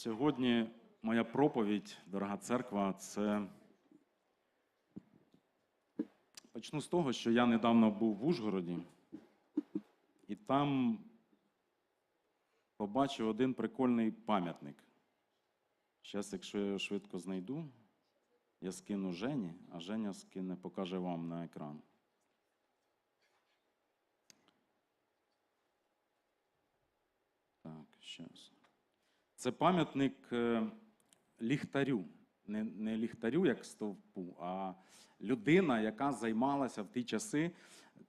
Сьогодні моя проповідь, дорога церква, це почну з того, що я недавно був в Ужгороді, і там побачив один прикольний пам'ятник. Зараз, якщо я його швидко знайду, я скину Жені, а Женя скине, покаже вам на екран. Так, щас. Це пам'ятник е, ліхтарю. Не, не ліхтарю, як стовпу, а людина, яка займалася в ті часи,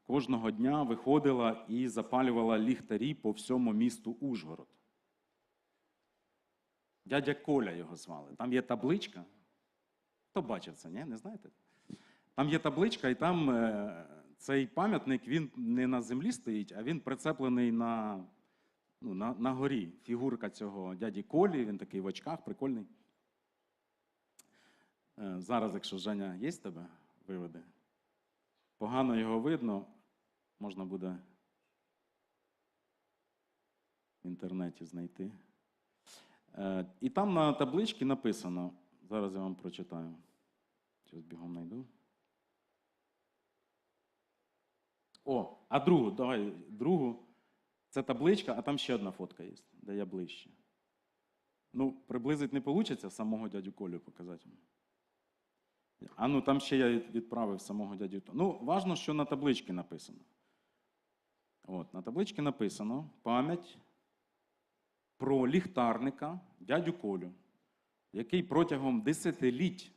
кожного дня виходила і запалювала ліхтарі по всьому місту Ужгород. Дядя Коля його звали. Там є табличка. Хто бачив це, ні? Не знаєте? Там є табличка, і там е, цей пам'ятник він не на землі стоїть, а він прицеплений на, ну, на, на горі. Фігурка цього дяді Колі, він такий в очках, прикольний. Е, зараз, якщо Женя є з тебе, виведе. Погано його видно, можна буде в інтернеті знайти. Е, І там на табличці написано, зараз я вам прочитаю. Зараз бігом знайду. О, а другу, давай другу. Це табличка, а там ще одна фотка є, де я ближче. Ну, приблизить не вийде самого дядю Колю показати. А ну там ще я відправив самого дядю. Ну, важно, що на табличці написано. От, на табличці написано пам'ять про ліхтарника дядю Колю, який протягом десятиліть,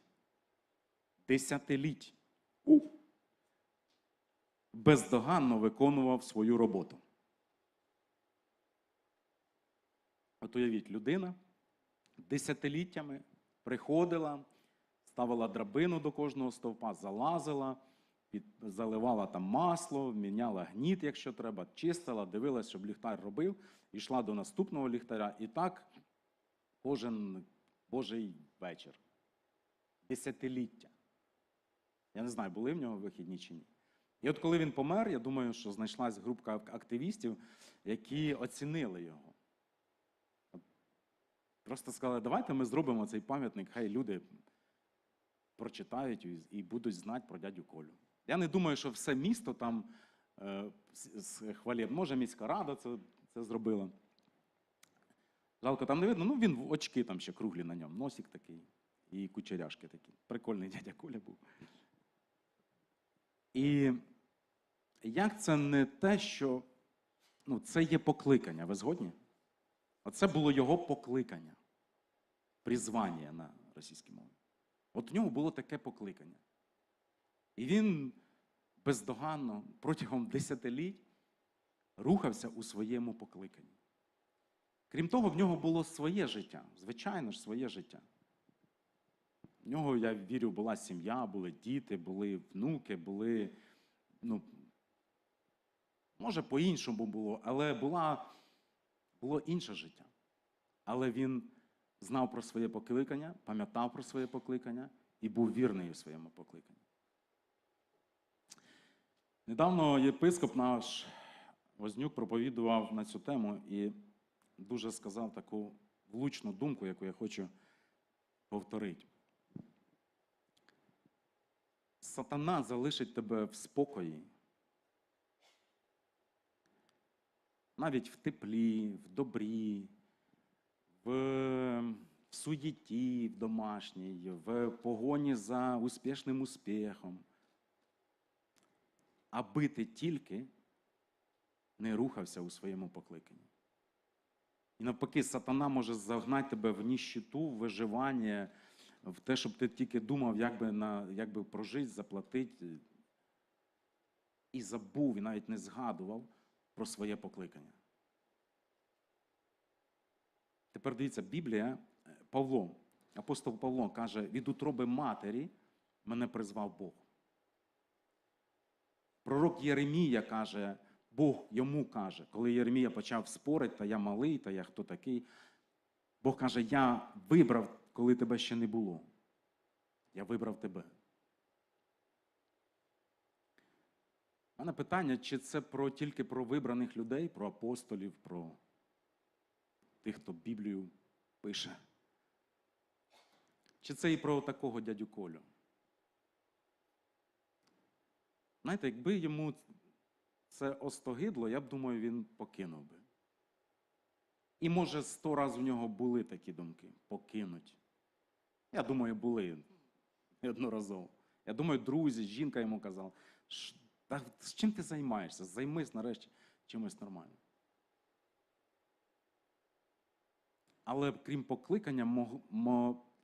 десятиліть бездоганно виконував свою роботу. От уявіть, людина десятиліттями приходила, ставила драбину до кожного стовпа, залазила, під, заливала там масло, міняла гніт, якщо треба, чистила, дивилась, щоб ліхтар робив, йшла до наступного ліхтаря. І так кожен Божий вечір. Десятиліття. Я не знаю, були в нього вихідні чи ні. І от коли він помер, я думаю, що знайшлась групка активістів, які оцінили його. Просто сказали, давайте ми зробимо цей пам'ятник, хай люди прочитають і- будуть знати про дядю Колю. Я не думаю, що все місто там е, хвалє. Може, міська рада це, це зробила. Жалко, там не видно. Ну, він в очки там ще круглі на ньому, носик такий і кучеряшки такі. Прикольний дядя Коля був. І як це не те, що ну, це є покликання, ви згодні? Оце було його покликання, призвання на російській мові. От в нього було таке покликання. І він бездоганно протягом десятиліть рухався у своєму покликанні. Крім того, в нього було своє життя, звичайно ж, своє життя. В нього, я вірю, була сім'я, були діти, були внуки, були, ну, може, по-іншому було, але була, було інше життя. Але він знав про своє покликання, пам'ятав про своє покликання і був вірний у своєму покликанні. Недавно єпископ наш Вознюк проповідував на цю тему і дуже сказав таку влучну думку, яку я хочу повторити. Сатана залишить тебе в спокої. Навіть в теплі, в добрі, в, в суєті в домашній, в погоні за успішним успіхом. Аби ти тільки не рухався у своєму покликанні. І навпаки, сатана може загнати тебе в ніщиту, в виживання, в те, щоб ти тільки думав, як би, на, як би прожити, заплатити. І забув, і навіть не згадував про своє покликання. Тепер дивіться, Біблія, е, Павло, апостол Павло каже, від утроби матері мене призвав Бог. Пророк Єремія каже, Бог йому каже, коли Єремія почав спорити, та я малий, та я хто такий. Бог каже, я вибрав, коли тебе ще не було. Я вибрав тебе. У мене питання, чи це про, тільки про вибраних людей, про апостолів, про тих, хто Біблію пише. Чи це і про такого дядю Колю? Знаєте, якби йому це остогидло, я б думаю, він покинув би. І може сто разів в нього були такі думки покинуть. Я думаю, були неодноразово. Я думаю, друзі, жінка йому казала, з чим ти займаєшся? Займись нарешті чимось нормальним. Але крім покликання,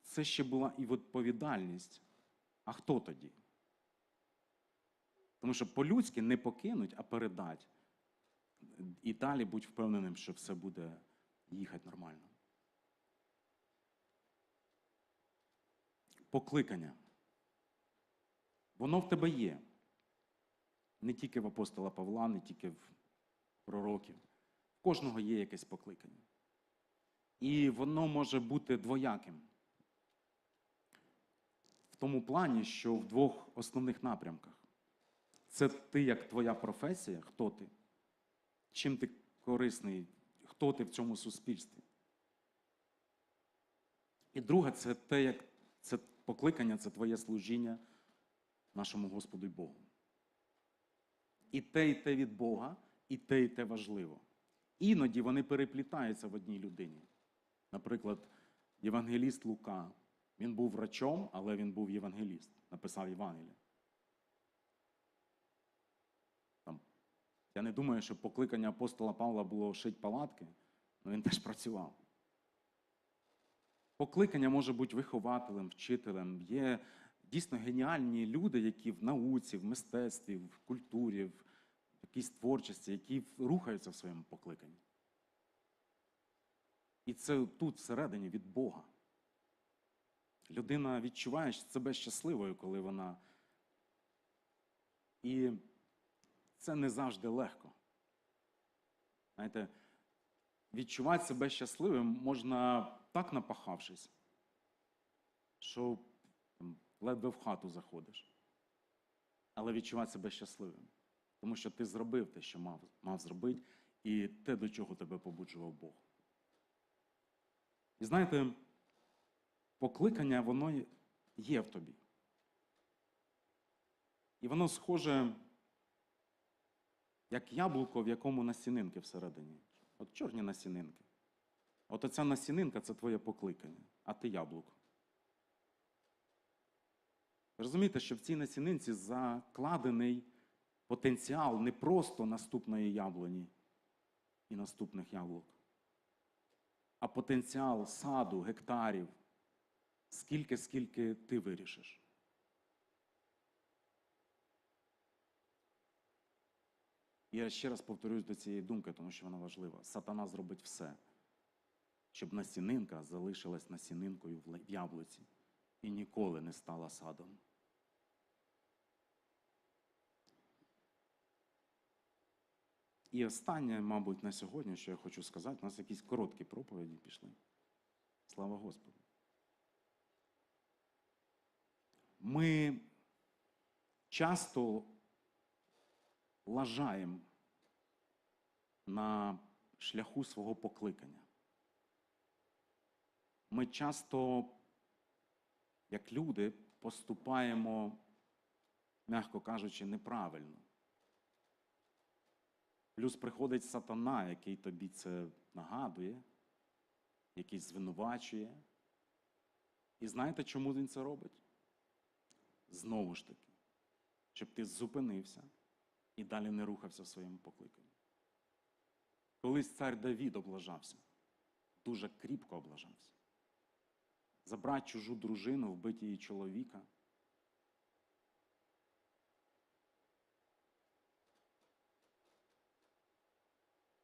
це ще була і відповідальність. А хто тоді? Тому що по-людськи не покинуть, а передать. І далі будь впевненим, що все буде їхати нормально. Покликання. Воно в тебе є. Не тільки в апостола Павла, не тільки в пророків. В кожного є якесь покликання. І воно може бути двояким. В тому плані, що в двох основних напрямках. Це ти як твоя професія, хто ти, чим ти корисний, хто ти в цьому суспільстві. І друге, це те, як це покликання, це твоє служіння нашому Господу й Богу. І те, і те від Бога, і те, і те важливо. Іноді вони переплітаються в одній людині. Наприклад, євангеліст Лука. Він був врачом, але він був євангеліст, написав Євангелія. Там, я не думаю, що покликання апостола Павла було шить палатки, але він теж працював. Покликання може бути вихователем, вчителем. Є дійсно геніальні люди, які в науці, в мистецтві, в культурі, в якійсь творчості, які рухаються в своєму покликанні. І це тут, всередині, від Бога. Людина відчуває себе щасливою, коли вона. І це не завжди легко. Знаєте, відчувати себе щасливим можна так напахавшись, що ледве в хату заходиш. Але відчувати себе щасливим. Тому що ти зробив те, що мав, мав зробити, і те, до чого тебе побуджував Бог. І знаєте, покликання, воно є в тобі. І воно схоже, як яблуко, в якому насінинки всередині. От чорні насінинки. От оця насінинка це твоє покликання, а ти яблуко. Розумієте, що в цій насінинці закладений потенціал не просто наступної яблуні і наступних яблук, а потенціал саду, гектарів, скільки, скільки ти вирішиш. Я ще раз повторюсь до цієї думки, тому що вона важлива. Сатана зробить все, щоб насінинка залишилась насінинкою в яблуці і ніколи не стала садом. І останнє, мабуть, на сьогодні, що я хочу сказати, у нас якісь короткі проповіді пішли. Слава Господу. Ми часто лажаємо на шляху свого покликання. Ми часто, як люди, поступаємо, м'яко кажучи, неправильно. Плюс приходить сатана, який тобі це нагадує, який звинувачує. І знаєте, чому він це робить? Знову ж таки, щоб ти зупинився і далі не рухався в своєму покликанні. Колись цар Давід облажався, дуже кріпко облажався. Забрати чужу дружину, вбити її чоловіка.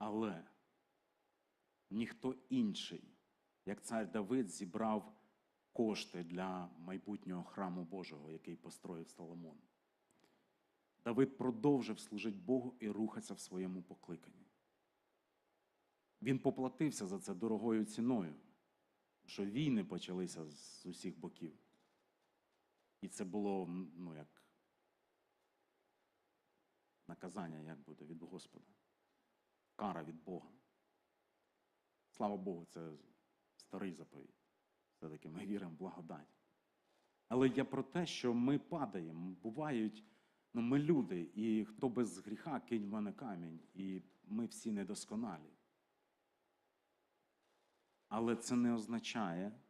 Але ніхто інший, як цар Давид, зібрав кошти для майбутнього храму Божого, який построїв Соломон. Давид продовжив служити Богу і рухатися в своєму покликанні. Він поплатився за це дорогою ціною, що війни почалися з усіх боків. І це було ну, як наказання, як буде від Господа. Кара від Бога. Слава Богу, це старий заповідь. Все-таки ми віримо в благодать. Але я про те, що ми падаємо. Бувають, ну ми люди, і хто без гріха кинь в мене камінь, і ми всі недосконалі. Але це не означає,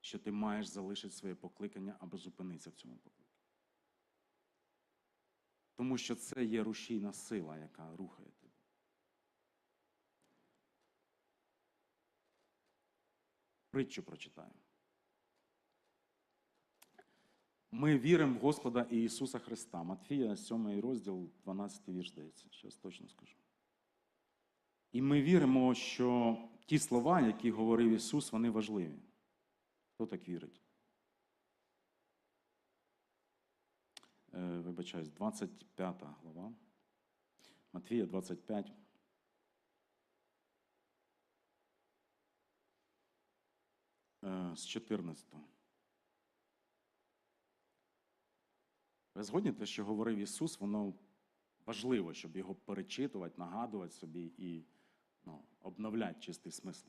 що ти маєш залишити своє покликання або зупинитися в цьому покликанні. Тому що це є рушійна сила, яка рухає тебе. Притчу прочитаю. Ми віримо в Господа Ісуса Христа. Матфія, 7 розділ, 12 вірш здається. Зараз точно скажу. І ми віримо, що ті слова, які говорив Ісус, вони важливі. Хто так вірить? Е, Вибачаюсь, 25 глава. Матвія 25. З 14. Ви згодні те, що говорив Ісус, воно важливо, щоб його перечитувати, нагадувати собі і ну, обновляти чистий смисл.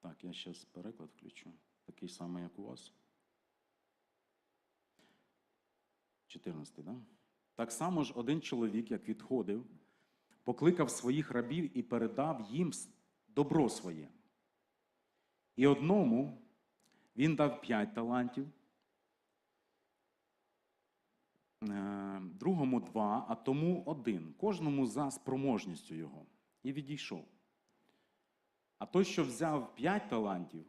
Так, я зараз переклад включу. Такий самий, як у вас. 14, так? Да? Так само ж один чоловік, як відходив, покликав своїх рабів і передав їм добро своє. І одному він дав п'ять талантів, е, другому два, а тому один, кожному за спроможністю його, і відійшов. А той, що взяв п'ять талантів,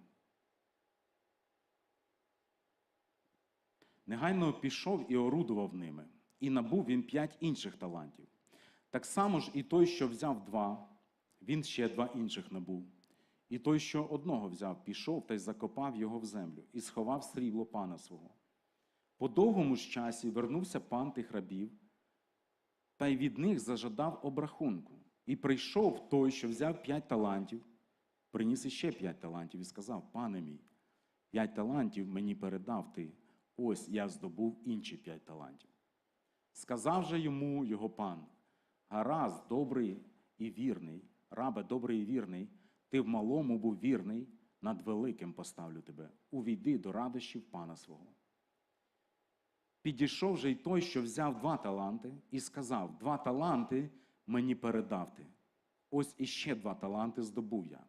негайно пішов і орудував ними, і набув він п'ять інших талантів. Так само ж і той, що взяв два, він ще два інших набув. І той, що одного взяв, пішов та й закопав його в землю, і сховав срібло пана свого. По довгому ж часі вернувся пан тих рабів, та й від них зажадав обрахунку. І прийшов той, що взяв п'ять талантів, приніс іще п'ять талантів і сказав: Пане мій, п'ять талантів мені передав ти, ось я здобув інші п'ять талантів. Сказав же йому його пан: Гаразд, добрий і вірний, рабе добрий і вірний, ти в малому був вірний, над великим поставлю тебе. Увійди до радощів пана свого. Підійшов же й той, що взяв два таланти, і сказав: Два таланти мені передав ти. Ось іще два таланти здобув я.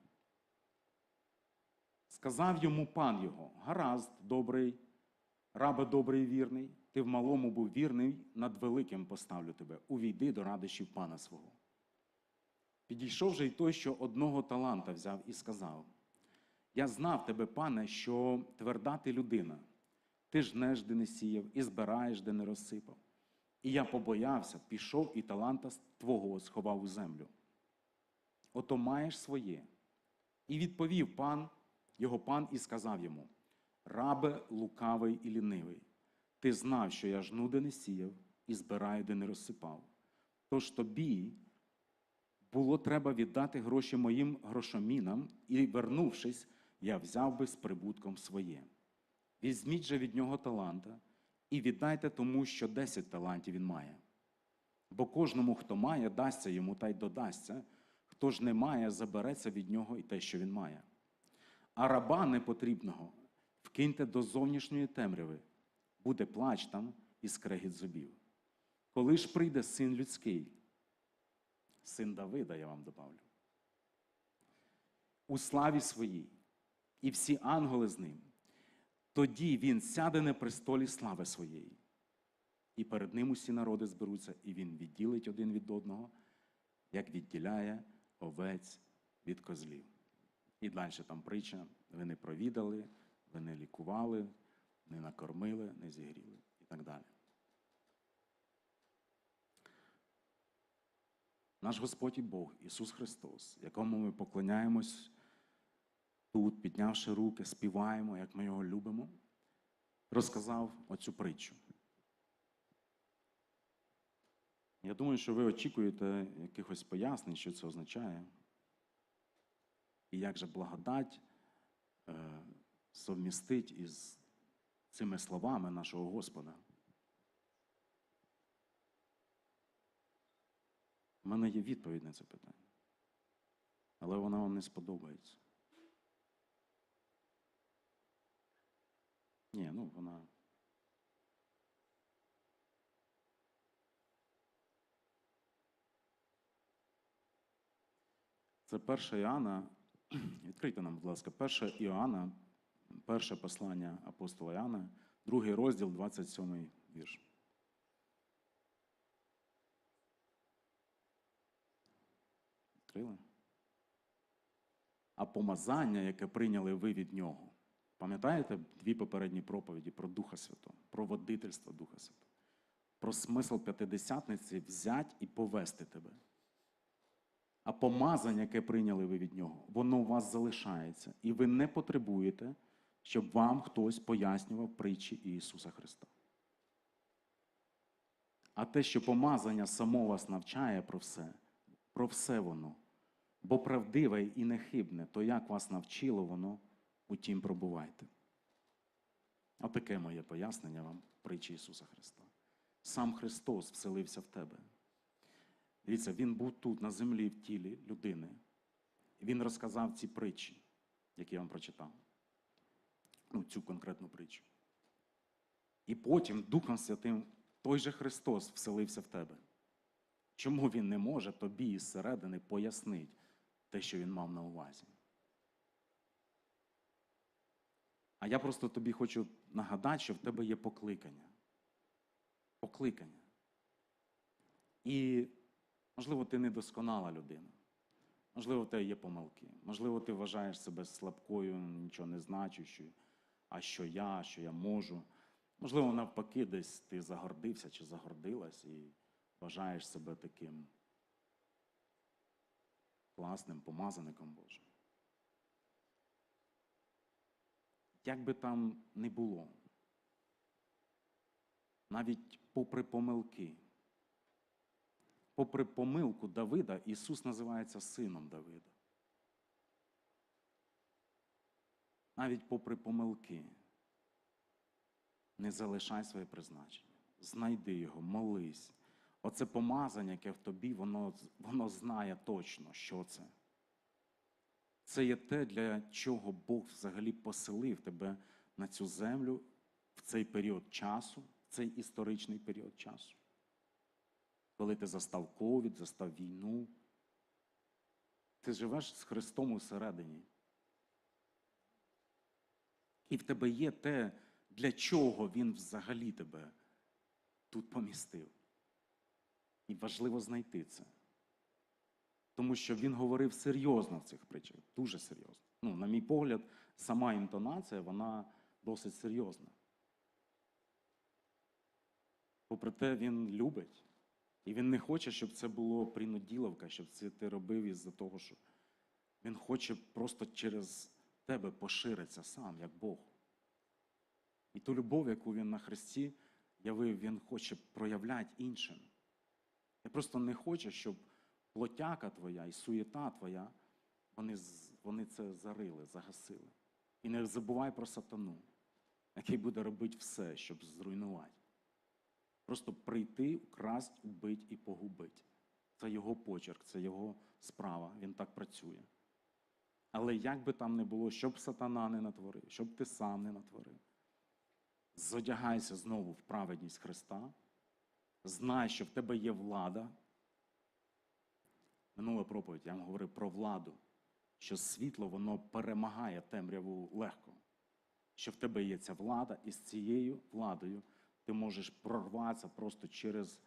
Сказав йому пан його: Гаразд, добрий, рабе добрий і вірний, ти в малому був вірний, над великим поставлю тебе. Увійди до радощів пана свого. Підійшов же й той, що одного таланта взяв, і сказав: Я знав тебе, пане, що тверда ти людина. Ти жнеш, де не сіяв, і збираєш, де не розсипав. І я побоявся, пішов і таланта твого сховав у землю. Ото маєш своє. І відповів пан, його пан, і сказав йому: Рабе лукавий і лінивий, ти знав, що я жну, де не сіяв, і збираю, де не розсипав. Тож тобі було треба віддати гроші моїм грошомінам, і, вернувшись, я взяв би з прибутком своє. Візьміть же від нього таланта і віддайте тому, що десять талантів він має. Бо кожному, хто має, дасться йому та й додасться, хто ж не має, забереться від нього і те, що він має. А раба непотрібного вкиньте до зовнішньої темряви, буде плач там і скрегіт зубів. Коли ж прийде син людський, син Давида, я вам добавлю, у славі своїй, і всі ангели з ним, тоді він сяде на престолі слави своєї. І перед ним усі народи зберуться, і він відділить один від одного, як відділяє овець від козлів. І далі там притча: ви не провідали, ви не лікували, не накормили, не зігріли і так далі. Наш Господь і Бог, Ісус Христос, якому ми поклоняємось тут, піднявши руки, співаємо, як ми його любимо, розказав оцю притчу. Я думаю, що ви очікуєте якихось пояснень, що це означає. І як же благодать е, совмістить із цими словами нашого Господа. У мене є відповідь на це питання. Але вона вам не сподобається. Ні, ну вона. Це перша Іоанна. Відкрийте нам, будь ласка, перша Іоанна, перше послання апостола Іоанна, другий розділ, 27 вірш. Відкрили? А помазання, яке прийняли ви від нього. Пам'ятаєте дві попередні проповіді про Духа Святого, про водительство Духа Святого, про смисл п'ятидесятниці взять і повести тебе. А помазання, яке прийняли ви від нього, воно у вас залишається, і ви не потребуєте, щоб вам хтось пояснював притчі Ісуса Христа. А те, що помазання само вас навчає про все, про все воно, бо правдиве і нехибне, то як вас навчило воно, утім пробувайте. Отаке моє пояснення вам притчі Ісуса Христа. Сам Христос вселився в тебе. Дивіться, Він був тут, на землі, в тілі людини. Він розказав ці притчі, які я вам прочитав. Ну, цю конкретну притчу. І потім Духом Святим той же Христос вселився в тебе. Чому Він не може тобі із середини пояснити те, що Він мав на увазі? А я просто тобі хочу нагадати, що в тебе є покликання. Покликання. І, можливо, ти недосконала людина. Можливо, в тебе є помилки. Можливо, ти вважаєш себе слабкою, нічого не значущою, а що я, що я можу. Можливо, навпаки, десь ти загордився чи загордилась і вважаєш себе таким класним помазаником Божим. Як би там не було, навіть попри помилки, попри помилку Давида, Ісус називається сином Давида. Навіть попри помилки, не залишай своє призначення. Знайди його, молись. Оце помазання, яке в тобі, воно, воно знає точно, що це. Це є те, для чого Бог взагалі поселив тебе на цю землю в цей період часу, в цей історичний період часу. Коли ти застав ковід, застав війну, ти живеш з Христом усередині. І в тебе є те, для чого Він взагалі тебе тут помістив. І важливо знайти це. Тому що він говорив серйозно в цих притчах, дуже серйозно. Ну, на мій погляд, сама інтонація, вона досить серйозна. Попри те, він любить. І він не хоче, щоб це було принуділовка, щоб це ти робив із-за того, що він хоче просто через тебе поширитися сам, як Бог. І ту любов, яку він на Христі явив, він хоче проявляти іншим. Я просто не хочу, щоб плотяка твоя і суєта твоя, вони, вони це зарили, загасили. І не забувай про сатану, який буде робити все, щоб зруйнувати. Просто прийти, вкрасть, убить і погубить. Це його почерк, це його справа, він так працює. Але як би там не було, щоб сатана не натворив, щоб ти сам не натворив, зодягайся знову в праведність Христа, знай, що в тебе є влада. Минула проповідь, я вам говорив про владу, що світло воно перемагає темряву легко. Що в тебе є ця влада, і з цією владою ти можеш прорватися просто через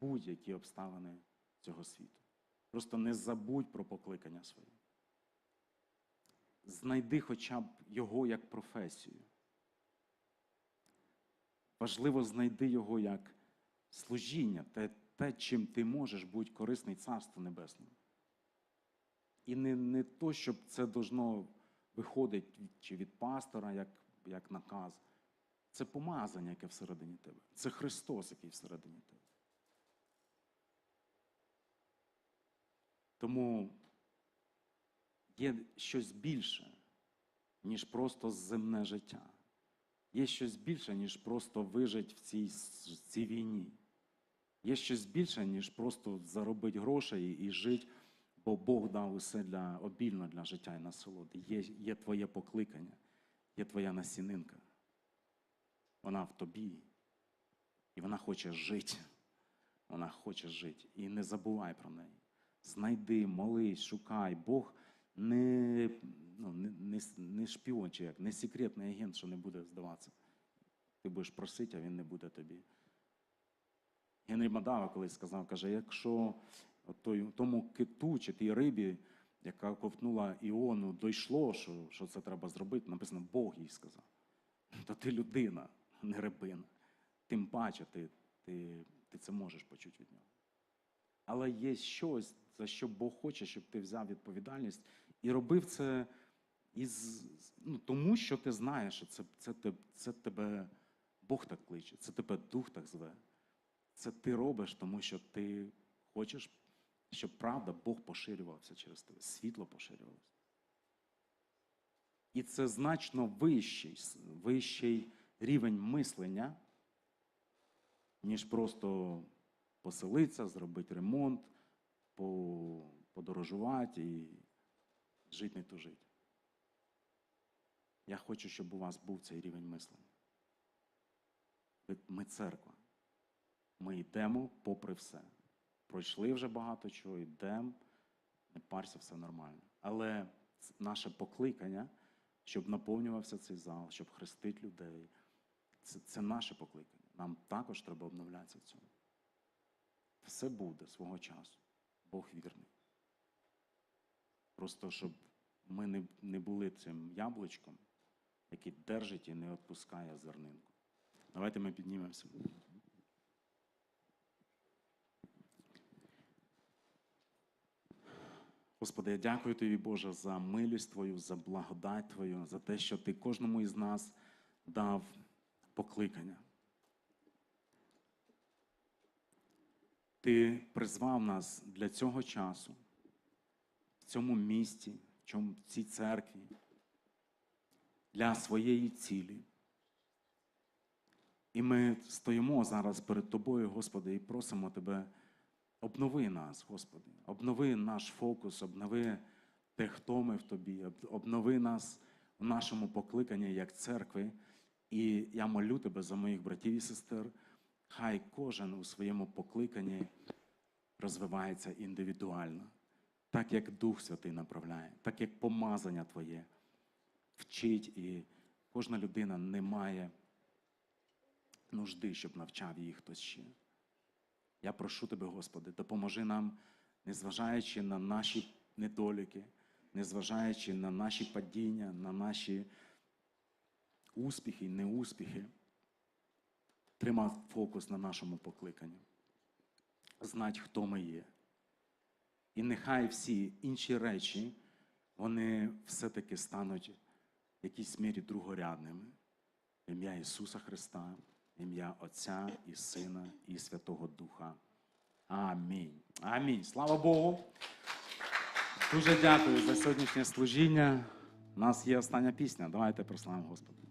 будь-які обставини цього світу. Просто не забудь про покликання своє. Знайди хоча б його як професію. Важливо, знайди його як служіння, те, те, чим ти можеш бути корисний Царству Небесному. І не, не то, щоб це должно виходити чи від пастора, як, як наказ. Це помазання, яке всередині тебе. Це Христос, який всередині тебе. Тому є щось більше, ніж просто земне життя. Є щось більше, ніж просто вижити в цій, в цій війні. Є щось більше, ніж просто заробити грошей і жити, бо Бог дав усе для обільно для життя і насолоди. Є, є твоє покликання, є твоя насінинка. Вона в тобі. І вона хоче жити. Вона хоче жити. І не забувай про неї. Знайди, молись, шукай. Бог не, ну, не, не, не шпіон чи як, не секретний агент, що не буде здаватися. Ти будеш просити, а він не буде тобі. Генрі Мадава колись сказав, каже, якщо той, тому киту чи тій рибі, яка ковтнула Іону, дійшло, що, що це треба зробити, написано, Бог їй сказав. То ти людина, не рибина. Тим паче ти, ти, ти це можеш почути від нього. Але є щось, за що Бог хоче, щоб ти взяв відповідальність і робив це із, ну, тому, що ти знаєш, що це, це, те- це тебе Бог так кличе, це тебе Дух так зве. Це ти робиш, тому що ти хочеш, щоб правда Бог поширювався через тебе, світло поширювалося. І це значно вищий, вищий рівень мислення, ніж просто поселитися, зробити ремонт, подорожувати і жити не тужити. Я хочу, щоб у вас був цей рівень мислення. Ми церква. Ми йдемо попри все. Пройшли вже багато чого, йдемо, не парся, все нормально. Але наше покликання, щоб наповнювався цей зал, щоб хрестити людей, це, це наше покликання. Нам також треба обновлятися в цьому. Все буде свого часу. Бог вірний. Просто щоб ми не, не були цим яблучком, який держить і не відпускає зернинку. Давайте ми піднімемося. Господи, я дякую тобі, Боже, за милість Твою, за благодать Твою, за те, що Ти кожному із нас дав покликання. Ти призвав нас для цього часу, цьому місті, в цій церкві, для своєї цілі. І ми стоїмо зараз перед Тобою, Господи, і просимо Тебе, обнови нас, Господи, обнови наш фокус, обнови те, хто ми в Тобі, обнови нас в нашому покликанні як церкви. І я молю Тебе за моїх братів і сестер, хай кожен у своєму покликанні розвивається індивідуально, так як Дух Святий направляє, так як помазання Твоє вчить, і кожна людина не має нужди, щоб навчав її хтось ще. Я прошу тебе, Господи, допоможи нам, незважаючи на наші недоліки, незважаючи на наші падіння, на наші успіхи, неуспіхи, тримати фокус на нашому покликанні, знати, хто ми є. І нехай всі інші речі, вони все-таки стануть в якійсь мірі другорядними. В ім'я Ісуса Христа, в ім'я Отця і Сина і Святого Духа. Амінь. Амінь. Слава Богу. Дуже дякую за сьогоднішнє служіння. У нас є остання пісня. Давайте прославимо Господа.